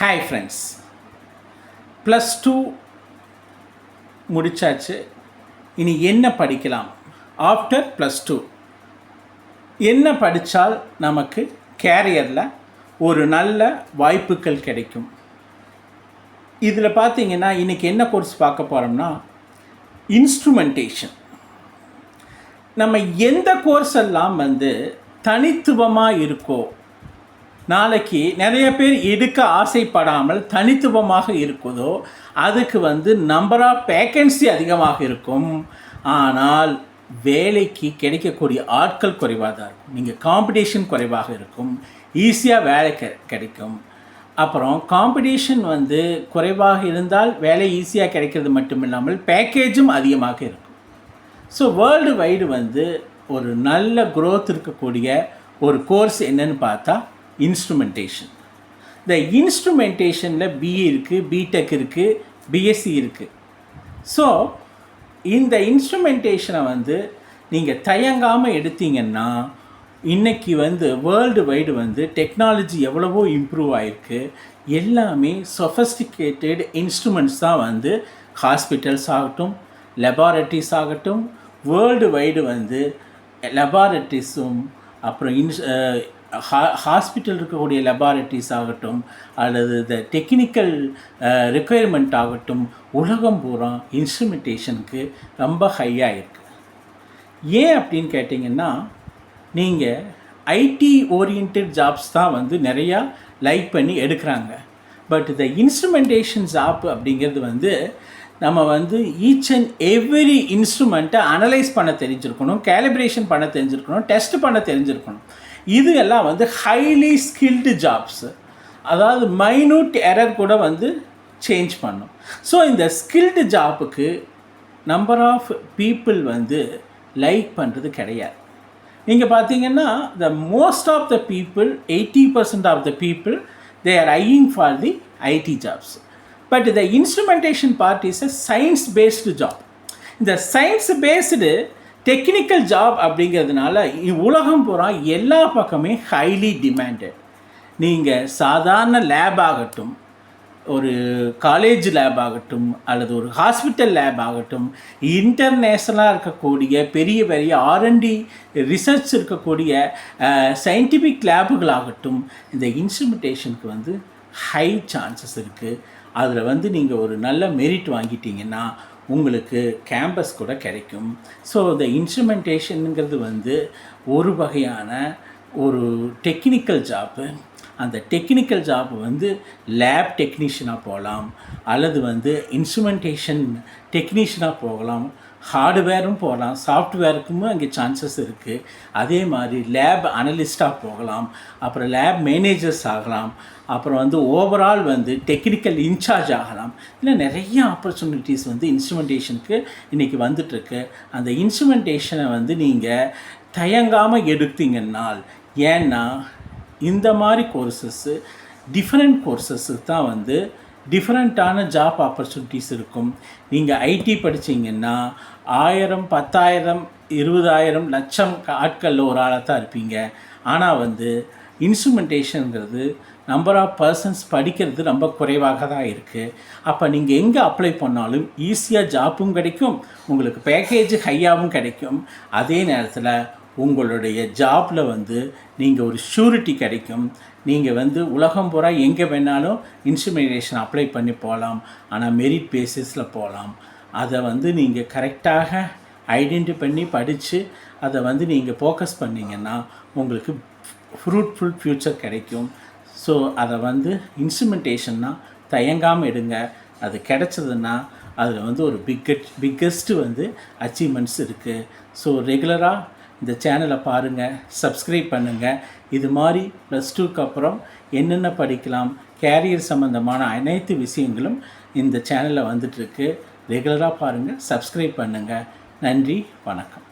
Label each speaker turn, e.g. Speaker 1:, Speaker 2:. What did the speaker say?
Speaker 1: Hi friends plus two முடிச்சாச்சு. இனி என்ன படிக்கலாம்? ஆஃப்டர் ப்ளஸ் டூ என்ன படித்தால் நமக்கு கேரியரில் ஒரு நல்ல வாய்ப்புகள் கிடைக்கும். இதில் பார்த்தீங்கன்னா இன்றைக்கி என்ன கோர்ஸ் பார்க்க போகிறோம்னா இன்ஸ்ட்ருமெண்டேஷன் நம்ம எந்த கோர்ஸ் எல்லாம் வந்து தனித்துவமாக இருக்கோ நாளைக்கு நிறைய பேர் எடுக்க ஆசைப்படாமல் தனித்துவமாக இருக்குதோ அதுக்கு வந்து நம்பர் ஆஃப் வேக்கன்சி அதிகமாக இருக்கும். ஆனால் வேலைக்கு கிடைக்கக்கூடிய ஆட்கள் குறைவாக தான் இருக்கும். நீங்கள் காம்படிஷன் குறைவாக இருக்கும். ஈஸியாக வேலை கெ கிடைக்கும். அப்புறம் காம்படிஷன் வந்து குறைவாக இருந்தால் வேலை ஈஸியாக கிடைக்கிறது மட்டும் இல்லாமல் பேக்கேஜும் அதிகமாக இருக்கும். ஸோ வேர்ல்டு வைடு வந்து ஒரு நல்ல குரோத் இருக்கக்கூடிய ஒரு கோர்ஸ் என்னன்னு பார்த்தா இன்ஸ்ட்ருமெண்டேஷன் இந்த இன்ஸ்ட்ருமெண்டேஷனில் பிஇ இருக்குது பிடெக் இருக்குது பிஎஸ்சி இருக்குது ஸோ இந்த இன்ஸ்ட்ருமெண்டேஷனை வந்து நீங்கள் தயங்காமல் எடுத்தீங்கன்னா இன்றைக்கி வந்து வேர்ல்டு வைடு வந்து டெக்னாலஜி எவ்வளவோ இம்ப்ரூவ் ஆகிருக்கு எல்லாமே சொஃபஸ்டிகேட்டட் இன்ஸ்ட்ருமெண்ட்ஸ் தான் வந்து ஹாஸ்பிட்டல்ஸ் ஆகட்டும் லெபார்ட்டரிஸ் ஆகட்டும் வேர்ல்டு வைடு வந்து லெபார்ட்டரிஸும் அப்புறம் இன்ஸ் ஹாஸ்பிட்டல் இருக்கக்கூடிய லெபார்ட்டரிஸ் ஆகட்டும் அல்லது இந்த டெக்னிக்கல் ரெக்குயர்மெண்ட் ஆகட்டும் உலகம் பூரா இன்ஸ்ட்ருமெண்டேஷனுக்கு ரொம்ப ஹையாக இருக்குது ஏன் அப்படின்னு கேட்டிங்கன்னா நீங்கள் ஐடி ஓரியன்ட் ஜாப்ஸ் தான் வந்து நிறையா லைக் பண்ணி எடுக்கிறாங்க. பட் இந்த இன்ஸ்ட்ருமெண்டேஷன் ஜாப் அப்படிங்கிறது வந்து நம்ம வந்து ஈச் அண்ட் எவ்ரி இன்ஸ்ட்ருமெண்ட்டை அனலைஸ் பண்ண தெரிஞ்சிருக்கணும் கேலிப்ரேஷன் பண்ண தெரிஞ்சிருக்கணும் டெஸ்ட் பண்ண தெரிஞ்சிருக்கணும். இது எல்லாம் வந்து ஹைலி ஸ்கில்டு ஜாப்ஸு அதாவது மைனூட் எரர் கூட வந்து சேஞ்ச் பண்ணும். ஸோ இந்த ஸ்கில்டு ஜாப்புக்கு நம்பர் ஆஃப் பீப்புள் வந்து லைக் பண்ணுறது கிடையாது. நீங்கள் பார்த்தீங்கன்னா the most of the people eighty percent of the people they are eyeing for the IT jobs but the instrumentation part is a science based job இந்த science based technical job அப்படிங்கிறதுனால இ- உலகம் பூரா எல்லா பக்கமே ஹைலி டிமாண்டட் நீங்கள் சாதாரண lab ஆகட்டும் ஒரு காலேஜ் லேப் ஆகட்டும் அல்லது ஒரு ஹாஸ்பிட்டல் லேப் ஆகட்டும் இன்டர்நேஷ்னலாக இருக்கக்கூடிய பெரிய பெரிய ஆர்என்டி ரிசர்ச் இருக்கக்கூடிய சயின்டிஃபிக் லேபுகளாகட்டும் இந்த இன்ஸ்ட்ருமெண்டேஷனுக்கு வந்து ஹை சான்சஸ் இருக்குது அதில் வந்து நீங்கள் ஒரு நல்ல மெரிட் வாங்கிட்டீங்கன்னா உங்களுக்கு கேம்பஸ் கூட கிடைக்கும். ஸோ இந்த இன்ஸ்ட்ருமெண்டேஷனுங்கிறது வந்து ஒரு வகையான ஒரு டெக்னிக்கல் ஜாப்பு அந்த டெக்னிக்கல் ஜாப் வந்து லேப் டெக்னீஷியனாக போகலாம் அல்லது வந்து இன்ஸ்ட்ருமெண்டேஷன் டெக்னீஷியனாக போகலாம் ஹார்ட்வேரும் போகலாம் சாஃப்ட்வேருக்கும் அங்கே சான்சஸ் இருக்குது அதே மாதிரி லேப் அனலிஸ்ட்டாக போகலாம் அப்புறம் லேப் மேனேஜர்ஸ் ஆகலாம் அப்புறம் வந்து ஓவரால் வந்து டெக்னிக்கல் இன்சார்ஜ் ஆகலாம். இல்லை நிறைய ஆப்பர்ச்சுனிட்டிஸ் வந்து இன்ஸ்ட்ருமெண்டேஷனுக்கு இன்றைக்கி வந்துட்டுருக்கு. அந்த இன்ஸ்ட்ருமெண்டேஷனை வந்து நீங்கள் தயங்காமல் எடுத்தீங்கன்னால் ஏன்னா இந்த மாதிரி கோர்சஸ்ஸு டிஃப்ரெண்ட் கோர்சஸ்ஸு தான் வந்து டிஃப்ரெண்ட்டான ஜாப் ஆப்பர்ச்சுனிட்டிஸ் இருக்கும். நீங்கள் ஐடி படித்தீங்கன்னா ஆயிரம் பத்தாயிரம் இருபதாயிரம் லட்சம் ஆட்களில் ஒரு ஆளாக தான் இருப்பீங்க. ஆனால் வந்து இன்ஸ்ட்ருமெண்டேஷனுங்கிறது நம்பர் ஆஃப் பர்சன்ஸ் படிக்கிறது ரொம்ப குறைவாக தான் இருக்குது அப்போ நீங்கள் எங்கே அப்ளை பண்ணாலும் ஈஸியாக ஜாப்பும் கிடைக்கும். உங்களுக்கு பேக்கேஜ் ஹையாகவும் கிடைக்கும். அதே நேரத்தில் உங்களுடைய ஜாப்பில் வந்து நீங்கள் ஒரு ஷூரிட்டி கிடைக்கும். நீங்கள் வந்து உலகம் பூரா எங்கே வேணாலும் இன்ஸ்ட்ருமெண்டேஷன் அப்ளை பண்ணி போகலாம் ஆனால் மெரிட் பேசிஸில் போகலாம் அதை வந்து நீங்கள் கரெக்டாக ஐடென்டி பண்ணி படித்து அதை வந்து நீங்கள் ஃபோக்கஸ் பண்ணிங்கன்னா உங்களுக்கு ஃப்ரூட்ஃபுல் ஃப்யூச்சர் கிடைக்கும். ஸோ அதை வந்து இன்ஸ்ட்ருமெண்டேஷன்னா தயங்காமல் எடுங்க. அது கிடைச்சதுன்னா அதில் வந்து ஒரு பிக்கெட் பிக்கஸ்ட்டு வந்து அச்சீவ்மெண்ட்ஸ் இருக்குது ஸோ ரெகுலராக இந்த சேனலை பாருங்கள் சப்ஸ்கிரைப் பண்ணுங்கள் இது மாதிரி ப்ளஸ் டூக்கு அப்புறம் என்னென்ன படிக்கலாம் கேரியர் சம்மந்தமான அனைத்து விஷயங்களும் இந்த சேனலில் வந்துட்டுருக்கு ரெகுலராக பாருங்கள் சப்ஸ்கிரைப் பண்ணுங்கள் நன்றி வணக்கம்.